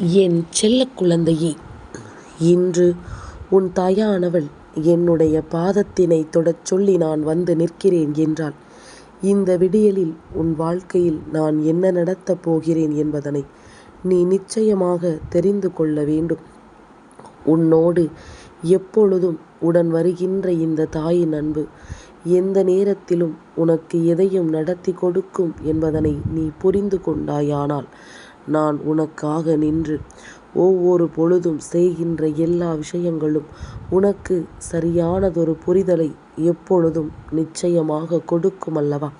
என் செல்ல குழந்தையே இன்று உன் தாயானவள் என்னுடைய பாதத்தினை தொடச் சொல்லி நான் வந்து நிற்கிறேன் என்றால் இந்த விடியலில் உன் வாழ்க்கையில் நான் என்ன நடத்தப் போகிறேன் என்பதனை நீ நிச்சயமாக தெரிந்து கொள்ள வேண்டும். உன்னோடு எப்பொழுதும் உடன் வருகின்ற இந்த தாயின் அன்பு எந்த நேரத்திலும் உனக்கு எதையும் நடத்திக் கொடுக்கும் என்பதனை நீ புரிந்து கொண்டாயானால் நான் உனக்காக நின்று ஒவ்வொரு பொழுதும் செய்கின்ற எல்லா விஷயங்களும் உனக்கு சரியானதொரு புரிதலை எப்பொழுதும் நிச்சயமாக கொடுக்குமல்லவா.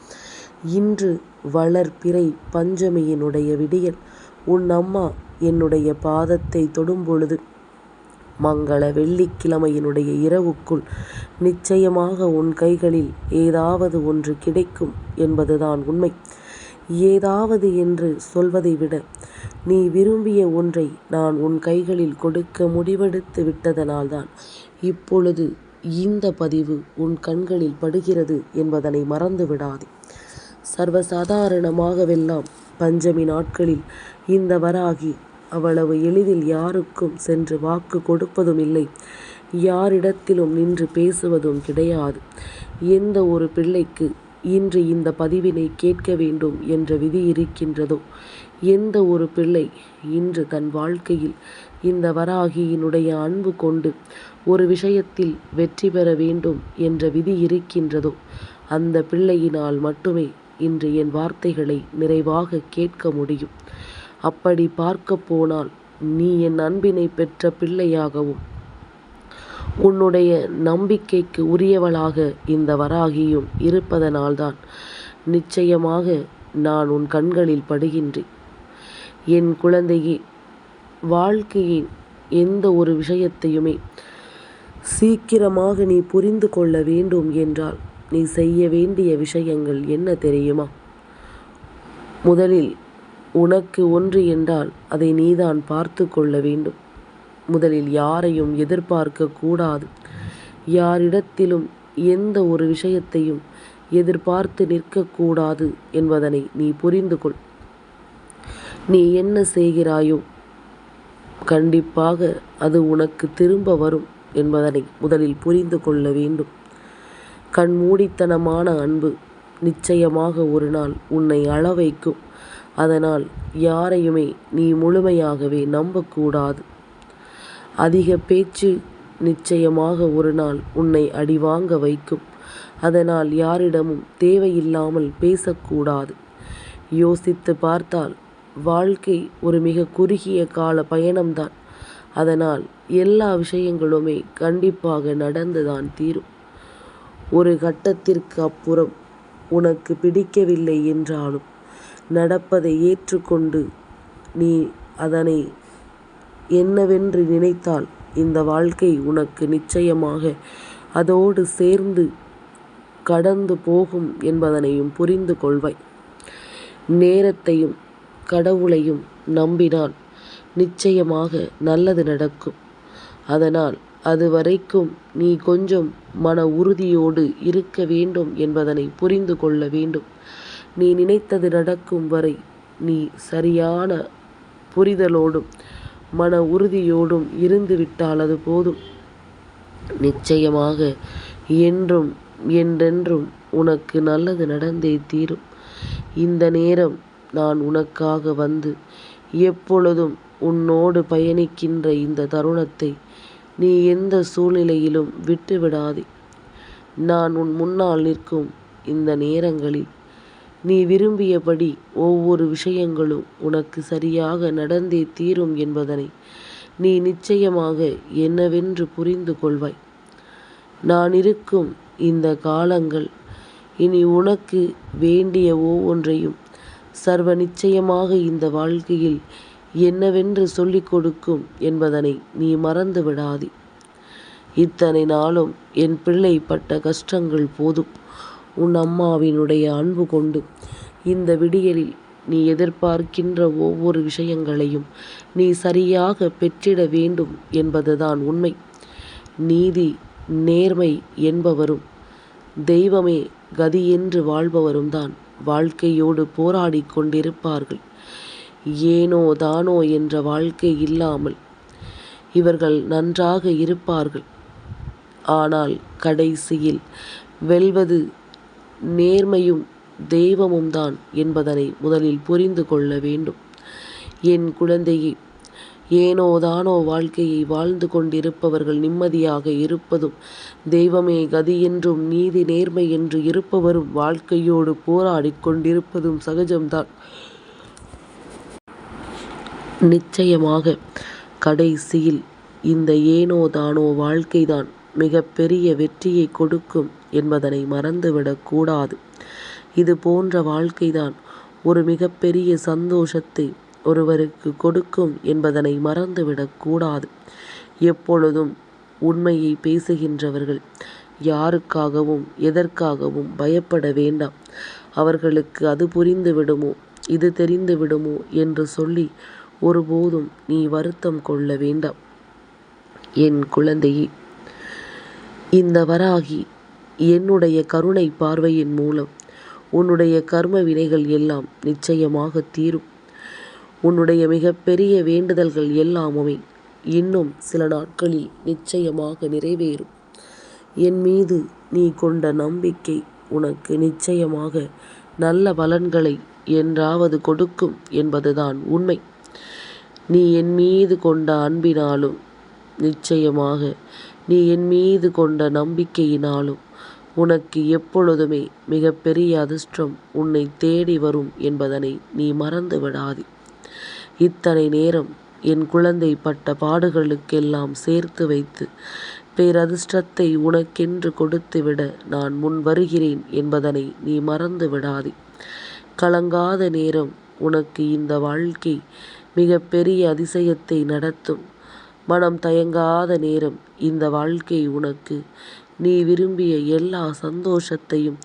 இன்று வளர்பிறை பஞ்சமியினுடைய விடியல் உன் அம்மா என்னுடைய பாதத்தை தொடும்பொழுது மங்கள வெள்ளிக்கிழமையினுடைய இரவுக்குள் நிச்சயமாக உன் கைகளில் ஏதாவது ஒன்று கிடைக்கும் என்பதுதான் உண்மை. ஏதாவது என்று சொல்வதை விட நீ விரும்பிய ஒன்றை நான் உன் கைகளில் கொடுக்க முடிவெடுத்து விட்டதனால்தான் இப்பொழுது இந்த பதிவு உன் கண்களில் படுகிறது என்பதனை மறந்து விடாதே. சர்வசாதாரணமாகவெல்லாம் பஞ்சமி நாட்களில் இந்த வராகி அவ்வளவு எளிதில் யாருக்கும் சென்று வாக்கு கொடுப்பதும் இல்லை யாரிடத்திலும் நின்று பேசுவதும் கிடையாது. எந்த ஒரு பிள்ளைக்கு இன்று இந்த பதிவினை கேட்க வேண்டும் என்ற விதி இருக்கின்றதோ எந்த ஒரு பிள்ளை இன்று தன் வாழ்க்கையில் இந்த வராகியினுடைய அன்பு கொண்டு ஒரு விஷயத்தில் வெற்றி பெற வேண்டும் என்ற விதி இருக்கின்றதோ அந்த பிள்ளையினால் மட்டுமே இன்று என் வார்த்தைகளை நிறைவாக கேட்க முடியும். அப்படி பார்க்க போனால் நீ என் அன்பினை பெற்ற பிள்ளையாகவும் உன்னுடைய நம்பிக்கைக்கு உரியவளாக இந்த வராகியும் இருப்பதனால்தான் நிச்சயமாக நான் உன் கண்களில் படுகின்றேன். என் குழந்தையே வாழ்க்கையின் எந்த ஒரு விஷயத்தையுமே சீக்கிரமாக நீ புரிந்து கொள்ள வேண்டும் என்றால் நீ செய்ய வேண்டிய விஷயங்கள் என்ன தெரியுமா? முதலில் உனக்கு ஒன்று என்றால் அதை நீதான் பார்த்து கொள்ள வேண்டும். முதலில் யாரையும் எதிர்பார்க்க கூடாது. யாரிடத்திலும் எந்த ஒரு விஷயத்தையும் எதிர்பார்த்து நிற்கக்கூடாது என்பதனை நீ புரிந்து கொள். நீ என்ன செய்கிறாயோ கண்டிப்பாக அது உனக்கு திரும்ப வரும் என்பதனை முதலில் புரிந்து கொள்ள வேண்டும். கண்மூடித்தனமான அன்பு நிச்சயமாக ஒரு நாள் உன்னை அழ வைக்கும். அதனால் யாரையுமே நீ முழுமையாகவே நம்பக்கூடாது அதிக பேச்சு நிச்சயமாக ஒரு நாள் உன்னை அடிவாங்க வைக்கும். அதனால் யாரிடமும் தேவையில்லாமல் பேசக்கூடாது யோசித்து பார்த்தால் வாழ்க்கை ஒரு மிக குறுகிய கால பயணம்தான். அதனால் எல்லா விஷயங்களுமே கண்டிப்பாக நடந்துதான் தீரும். ஒரு கட்டத்திற்கு அப்புறம் உனக்கு பிடிக்கவில்லை என்றாலும் நடப்பதை ஏற்றுக்கொண்டு நீ அதனை என்னவென்று நினைத்தால் இந்த வாழ்க்கை உனக்கு நிச்சயமாக அதோடு சேர்ந்து கடந்து போகும் என்பதனையும் புரிந்து கொள்வாய். நேரத்தையும் கடவுளையும் நம்பினால் நிச்சயமாக நல்லது நடக்கும். அதனால் அது வரைக்கும் நீ கொஞ்சம் மன உறுதியோடு இருக்க வேண்டும் என்பதனை புரிந்து கொள்ள வேண்டும். நீ நினைத்தது நடக்கும் வரை நீ சரியான புரிதலோடும் மன உறுதியோடும் இருந்து விட்டால் அது போதும். நிச்சயமாக என்றும் என்றென்றும் உனக்கு நல்லது நடந்தே தீரும். இந்த நேரம் நான் உனக்காக வந்து எப்பொழுதும் உன்னோடு பயணிக்கின்ற இந்த தருணத்தை நீ எந்த சூழ்நிலையிலும் விட்டு விடாதே. நான் உன் முன்னால் நிற்கும் இந்த நேரங்களில் நீ விரும்பியபடி ஒவ்வொரு விஷயங்களும் உனக்கு சரியாக நடந்தே தீரும் என்பதனை நீ நிச்சயமாக என்னவென்று புரிந்து கொள்வாய். நான் இருக்கும் இந்த காலங்கள் இனி உனக்கு வேண்டிய ஒவ்வொன்றையும் சர்வ நிச்சயமாக இந்த வாழ்க்கையில் என்னவென்று சொல்லிக் கொடுக்கும் என்பதனை நீ மறந்து விடாதே. இத்தனை நாளும் என் பிள்ளை பட்ட கஷ்டங்கள் போதும். உன் அம்மாவினுடைய அன்பு கொண்டு இந்த விடியலில் நீ எதிர்பார்க்கின்ற ஒவ்வொரு விஷயங்களையும் நீ சரியாக பெற்றிட வேண்டும் என்பதுதான் உண்மை. நீதி நேர்மை என்பவரும் தெய்வமே கதி என்று வாழ்பவரும் தான் வாழ்க்கையோடு போராடி கொண்டிருப்பார்கள். ஏனோ தானோ என்ற வாழ்க்கை இல்லாமல் இவர்கள் நன்றாக இருப்பார்கள் ஆனால் கடைசியில் வெல்வது நேர்மையும் தெய்வமும் தான் என்பதனை முதலில் புரிந்து கொள்ள வேண்டும். என் குழந்தையே ஏனோ தானோ வாழ்க்கையை வாழ்ந்து கொண்டிருப்பவர்கள் நிம்மதியாக இருப்பதும் தெய்வமே கதி என்றும் நீதி நேர்மை என்று இருப்பவரும் வாழ்க்கையோடு போராடிக் கொண்டிருப்பதும் சகஜம்தான். நிச்சயமாக கடைசியில் இந்த ஏனோ தானோ வாழ்க்கைதான் மிக பெரிய வெற்றியை கொடுக்கும் என்பதனை மறந்துவிடக் கூடாது. இது போன்ற வாழ்க்கைதான் ஒரு மிகப்பெரிய சந்தோஷத்தை ஒருவருக்கு கொடுக்கும் என்பதனை மறந்துவிடக் கூடாது. எப்பொழுதும் உண்மையை பேசுகின்றவர்கள் யாருக்காகவும் எதற்காகவும் பயப்பட வேண்டாம். அவர்களுக்கு அது புரிந்து விடுமோ இது தெரிந்து விடுமோ என்று சொல்லி ஒருபோதும் நீ வருத்தம் கொள்ள வேண்டாம். என் குழந்தையே இந்த வராகி என்னுடைய கருணை பார்வையின் மூலம் உன்னுடைய கர்ம வினைகள் எல்லாம் நிச்சயமாக தீரும். உன்னுடைய மிகப்பெரிய வேண்டுதல்கள் எல்லாமுமே இன்னும் சில நாட்களில் நிச்சயமாக நிறைவேறும். என் மீது நீ கொண்ட நம்பிக்கை உனக்கு நிச்சயமாக நல்ல பலன்களை என்றாவது கொடுக்கும் என்பதுதான் உண்மை. நீ என் மீது கொண்ட அன்பினாலும் நிச்சயமாக நீ என் மீது கொண்ட நம்பிக்கையினாலும் உனக்கு எப்பொழுதுமே மிகப்பெரிய அதிர்ஷ்டம் உன்னை தேடி வரும் என்பதனை நீ மறந்து விடாதே இத்தனை நேரம் என் குழந்தை பட்ட பாடுகளுக்கெல்லாம் சேர்த்து வைத்து பேரதிர்ஷ்டத்தை உனக்கென்று கொடுத்துவிட நான் முன் வருகிறேன் என்பதனை நீ மறந்து விடாதே கலங்காத நேரம் உனக்கு இந்த வாழ்க்கை மிக பெரிய அதிசயத்தை நடத்தும். மனம் தயங்காத நேரம் இந்த வாழ்க்கை உனக்கு. நீ விரும்பிய எல்லா சந்தோஷத்தையும்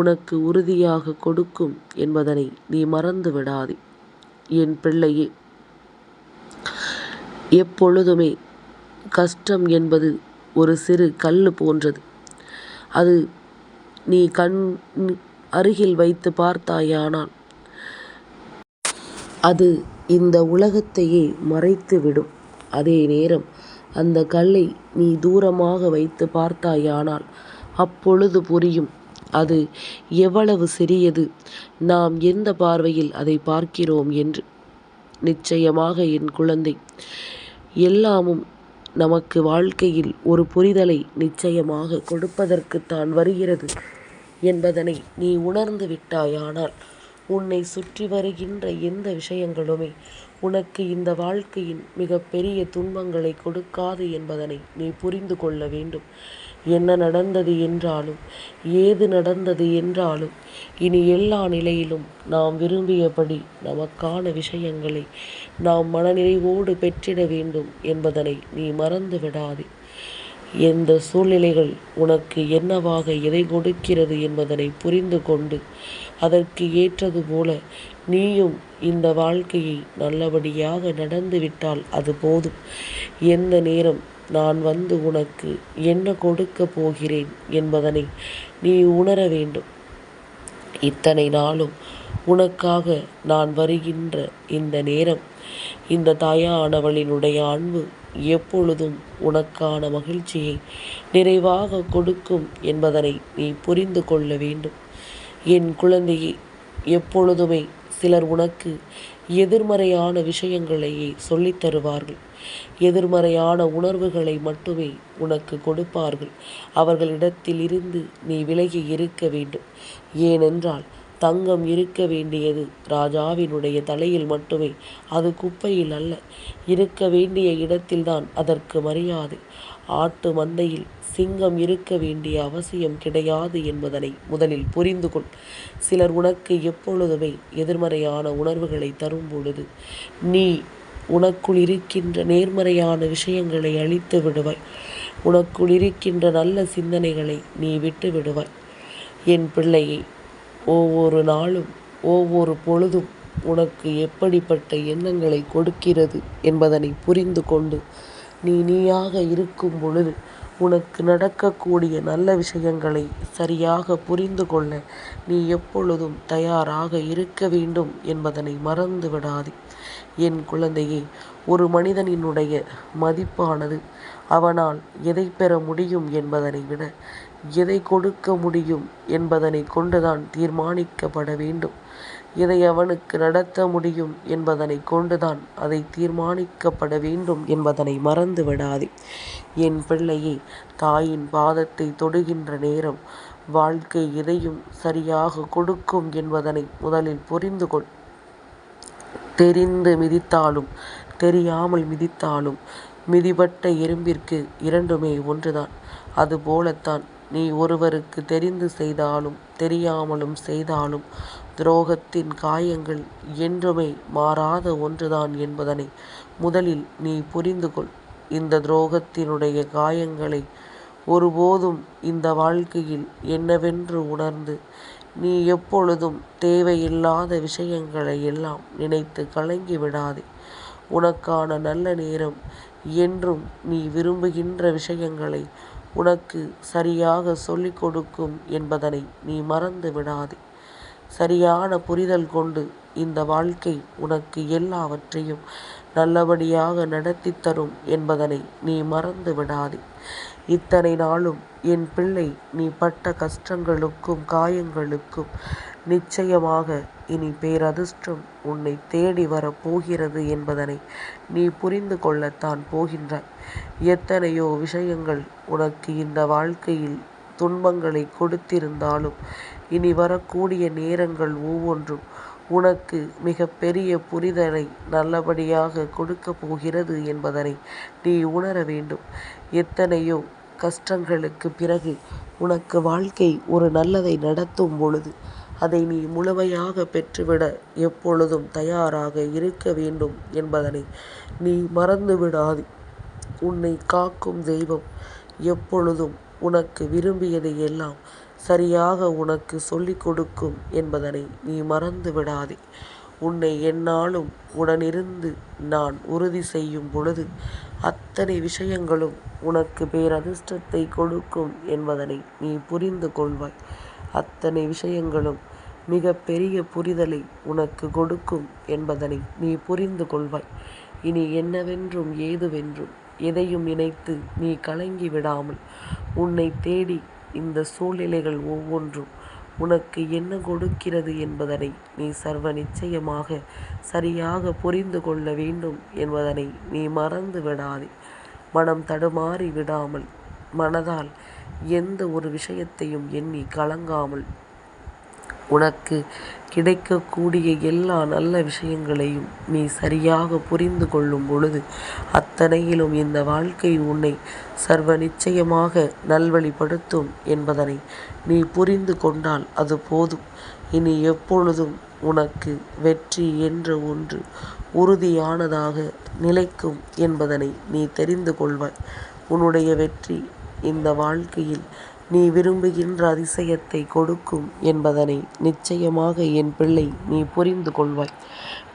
உனக்கு உறுதியாக கொடுக்கும் என்பதனை நீ மறந்து விடாதே. என் பிள்ளையே எப்பொழுதுமே கஷ்டம் என்பது ஒரு சிறு கல் போன்றது. அது நீ கண் அருகில் வைத்து பார்த்தாயானால் அது இந்த உலகத்தையே மறைத்து விடும் அதே நேரம் அந்த கல்லை நீ தூரமாக வைத்து பார்த்தாயானால் அப்பொழுது புரியும். அது எவ்வளவு சிறியது. நாம் எந்த பார்வையில் அதை பார்க்கிறோம் என்று. நிச்சயமாக என் குழந்தை எல்லாமும் நமக்கு வாழ்க்கையில் ஒரு புரிதலை நிச்சயமாக கொடுப்பதற்குத்தான் வருகிறது என்பதனை நீ உணர்ந்து விட்டாயானால் உன்னை சுற்றி வருகின்ற எந்த விஷயங்களுமே உனக்கு இந்த வாழ்க்கையின் மிகப்பெரிய துன்பங்களை கொடுக்காது என்பதனை நீ புரிந்து கொள்ள வேண்டும். என்ன நடந்தது என்றாலும் ஏது நடந்தது என்றாலும் இனி எல்லா நிலையிலும் நாம் விரும்பியபடி நமக்கான விஷயங்களை நாம் மனநிறைவோடு பெற்றிட வேண்டும் என்பதனை நீ மறந்து விடாதே எந்த சூழ்நிலைகள் உனக்கு என்னவாக எதை கொடுக்கிறது என்பதனை புரிந்து கொண்டு அதற்கு ஏற்றது போல நீயும் இந்த வாழ்க்கையை நல்லபடியாக நடந்துவிட்டால் அது போதும். எந்த நேரம் நான் வந்து உனக்கு என்ன கொடுக்க போகிறேன் என்பதனை நீ உணர வேண்டும். இத்தனை நாளும் உனக்காக நான் வருகின்ற இந்த நேரம் இந்த தாயானவளினுடைய அன்பு எப்பொழுதும் உனக்கான மகிழ்ச்சியை நிறைவாக கொடுக்கும் என்பதனை நீ புரிந்து கொள்ள வேண்டும். என் குழந்தையை எப்பொழுதுமே சிலர் உனக்கு எதிர்மறையான விஷயங்களையே சொல்லித் தருவார்கள். எதிர்மறையான உணர்வுகளை மட்டுமே உனக்கு கொடுப்பார்கள். அவர்களிடத்தில் இருந்து நீ விலகி இருக்க வேண்டும். ஏனென்றால் தங்கம் இருக்க வேண்டியது. ராஜாவினுடைய தலையில் மட்டுமே. அது குப்பையில் அல்ல. இருக்க வேண்டிய இடத்தில்தான் அதற்கு மரியாதை. ஆட்டு மந்தையில் சிங்கம் இருக்க வேண்டிய அவசியம் கிடையாது என்பதனை முதலில் புரிந்து கொள். சிலர் உனக்கு எப்பொழுதுமே எதிர்மறையான உணர்வுகளை தரும் பொழுது நீ உனக்குள் இருக்கின்ற நேர்மறையான விஷயங்களை அழித்து விடுவாய். உனக்குள் இருக்கின்ற நல்ல சிந்தனைகளை நீ விட்டு விடுவாய். என் பிள்ளையை ஒவ்வொரு நாளும் ஒவ்வொரு பொழுதும் உனக்கு எப்படிப்பட்ட எண்ணங்களை கொடுக்கிறது என்பதனை புரிந்து கொண்டு நீ நீயாக இருக்கும் பொழுது உனக்கு நடக்கக்கூடிய நல்ல விஷயங்களை சரியாக புரிந்து கொள்ள நீ எப்பொழுதும் தயாராக இருக்க வேண்டும் என்பதனை மறந்து விடாதே. என் குழந்தையே ஒரு மனிதனினுடைய மதிப்பானது அவனால் எதை பெற முடியும் என்பதனை விட எதை கொடுக்க முடியும் என்பதனைக் கொண்டுதான் தீர்மானிக்கப்பட வேண்டும். எதை அவனுக்கு நடத்த முடியும் என்பதனை கொண்டுதான் அதை தீர்மானிக்கப்பட வேண்டும் என்பதனை மறந்து விடாதே. என் பிள்ளையே தாயின் பாதத்தை தொடுகின்ற நேரம் வாழ்க்கை எதையும் சரியாக கொடுக்கும் என்பதனை முதலில் புரிந்து கொள். தெரிந்து மிதித்தாலும் தெரியாமல் மிதித்தாலும் மிதிபட்ட எறும்பிற்கு இரண்டுமே ஒன்றுதான். அதுபோலத்தான் நீ ஒருவருக்கு தெரிந்து செய்தாலும் தெரியாமலும் செய்தாலும் துரோகத்தின் காயங்கள் என்றுமே மாறாத ஒன்றுதான் என்பதனை முதலில் நீ புரிந்து கொள். இந்த துரோகத்தினுடைய காயங்களை ஒருபோதும் இந்த வாழ்க்கையில் என்னவென்று உணர்ந்து நீ எப்பொழுதும் தேவையில்லாத விஷயங்களை எல்லாம் நினைத்து கலங்கி விடாதே. உனக்கான நல்ல நேரம் என்றும் நீ விரும்புகின்ற விஷயங்களை உனக்கு சரியாக சொல்லிக் கொடுக்கும் என்பதனை நீ மறந்து விடாதே. சரியான புரிதல் கொண்டு இந்த வாழ்க்கை உனக்கு எல்லாவற்றையும் நல்லபடியாக நடத்தி தரும் என்பதனை நீ மறந்து விடாதே. இத்தனை நாளும் என் பிள்ளை நீ பட்ட கஷ்டங்களுக்கும் காயங்களுக்கும் நிச்சயமாக இனி பேரதிர்ஷ்டம் உன்னை தேடி வரப் போகிறது என்பதனை நீ புரிந்து கொள்ளத்தான் போகின்றாய். எத்தனையோ விஷயங்கள் உனக்கு இந்த வாழ்க்கையில் துன்பங்களை கொடுத்திருந்தாலும் இனி வரக்கூடிய நேரங்கள் ஒவ்வொன்றும் உனக்கு மிக பெரிய புரிதலை நல்லபடியாக கொடுக்கப் போகிறது என்பதனை நீ உணர வேண்டும். எத்தனையோ கஷ்டங்களுக்குப் பிறகு உனக்கு வாழ்க்கை ஒரு நல்லதை நடத்தும் பொழுது அதை நீ முழுமையாக பெற்றுவிட எப்பொழுதும் தயாராக இருக்க வேண்டும் என்பதனை நீ மறந்து விடாதே. காக்கும் தெய்வம் எப்பொழுதும் உனக்கு விரும்பியதை எல்லாம் சரியாக உனக்கு சொல்லிக் கொடுக்கும் என்பதனை நீ மறந்து விடாதே. உன்னை எந்நாளும் உடனிருந்து நான் உறுதி செய்யும் பொழுது அத்தனை விஷயங்களும் உனக்கு பேரதிர்ஷ்டத்தை கொடுக்கும் என்பதனை நீ புரிந்து கொள்வாய். அத்தனை விஷயங்களும் மிக பெரிய புரிதலை உனக்கு கொடுக்கும் என்பதனை நீ புரிந்து கொள்வாய். இனி என்னவென்றும் ஏதுவென்றும் எதையும் நினைத்து நீ கலங்கி விடாமல் உன்னை தேடி இந்த சூழ்நிலைகள் ஒவ்வொன்றும் உனக்கு என்ன கொடுக்கிறது என்பதனை நீ சர்வ நிச்சயமாக சரியாக புரிந்து கொள்ள வேண்டும் என்பதனை நீ மறந்து விடாதே. மனம் தடுமாறி விடாமல் மனதால் எந்த ஒரு விஷயத்தையும் எண்ணி கலங்காமல் உனக்கு கிடைக்கக்கூடிய எல்லா நல்ல விஷயங்களையும் நீ சரியாக புரிந்து கொள்ளும் பொழுது அத்தனையிலும் இந்த வாழ்க்கை உன்னை சர்வ நிச்சயமாக நல்வழிப்படுத்தும் என்பதனை நீ புரிந்து கொண்டால் அது போதும். இனி எப்பொழுதும் உனக்கு வெற்றி என்ற ஒன்று உறுதியானதாக நிலைக்கும் என்பதனை நீ தெரிந்து கொள்வாய். உன்னுடைய வெற்றி இந்த வாழ்க்கையில் நீ விரும்புகின்ற அதிசயத்தை கொடுக்கும் என்பதனை நிச்சயமாக என் பிள்ளை நீ புரிந்து கொள்வாய்.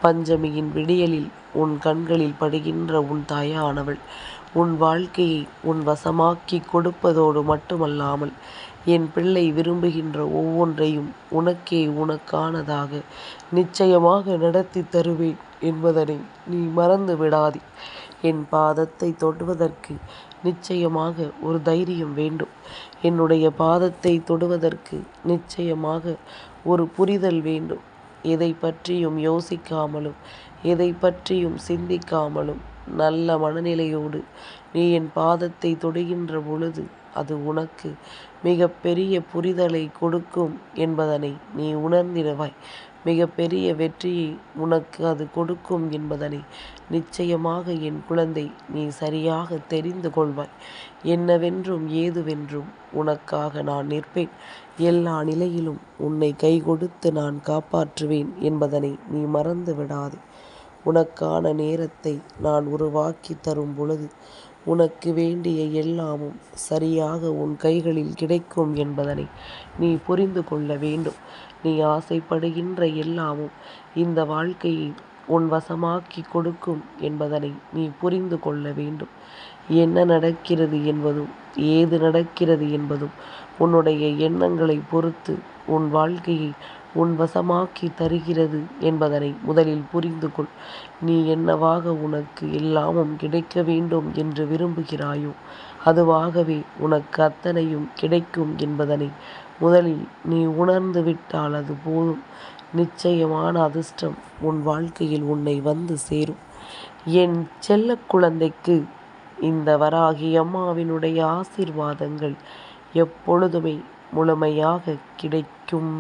பஞ்சமியின் விடியலில் உன் கண்களில் படுகின்ற உன் தாயானவள் உன் வாழ்க்கையை உன் வசமாக்கிக் கொடுப்பதோடு மட்டுமல்லாமல் என் பிள்ளை விரும்புகின்ற ஒவ்வொன்றையும் உனக்கே உனக்கானதாக நிச்சயமாக நடத்தித் தருவேன் என்பதனை நீ மறந்து விடாதே. என் பாதத்தை தொடுவதற்கு நிச்சயமாக ஒரு தைரியம் வேண்டும். என்னுடைய பாதத்தை தொடுவதற்கு நிச்சயமாக ஒரு புரிதல் வேண்டும். எதை பற்றியும் யோசிக்காமலும் எதை பற்றியும் சிந்திக்காமலும் நல்ல மனநிலையோடு நீ என் பாதத்தை தொடுகின்ற பொழுது அது உனக்கு மிகப்பெரிய பெரிய கொடுக்கும் என்பதனை நீ உணர்ந்திடுவாய். மிகப்பெரிய வெற்றியை உனக்கு அது கொடுக்கும் என்பதனை நிச்சயமாக என் குழந்தை நீ சரியாக தெரிந்து கொள்வாய். என்னவென்றும் ஏதுவென்றும் உனக்காக நான் நிற்பேன். எல்லா நிலையிலும் உன்னைக் கைகொடுத்து நான் காப்பாற்றுவேன் என்பதனை நீ மறந்து விடாதே. உனக்கான நேரத்தை நான் உருவாக்கி தரும் பொழுது உனக்கு வேண்டிய எல்லாமும் சரியாக உன் கைகளில் கிடைக்கும் என்பதனை நீ புரிந்து கொள்ள வேண்டும். நீ ஆசைப்படுகின்ற எல்லாமும் இந்த வாழ்க்கையை உன் வசமாக்கிக் கொடுக்கும் என்பதனை நீ புரிந்து கொள்ள வேண்டும். என்ன நடக்கிறது என்பதும் ஏது நடக்கிறது என்பதும் உன்னுடைய எண்ணங்களைப் பொறுத்து உன் வாழ்க்கையை உன் வசமாக்கித் தருகிறது என்பதனை முதலில் புரிந்து கொள். நீ என்னவாக உனக்கு எல்லாமும் கிடைக்க வேண்டும் என்று விரும்புகிறாயோ அதுவாகவே உனக்கு அத்தனையும் கிடைக்கும் என்பதனை முதலில் நீ உணர்ந்து விட்டால் அது போதும். நிச்சயமான அதிர்ஷ்டம் உன் வாழ்க்கையில் உன்னை வந்து சேரும். என் செல்ல குழந்தைக்கு இந்த வராகி அம்மாவினுடைய ஆசீர்வாதங்கள் எப்பொழுதுமே முழுமையாக கிடைக்கும்.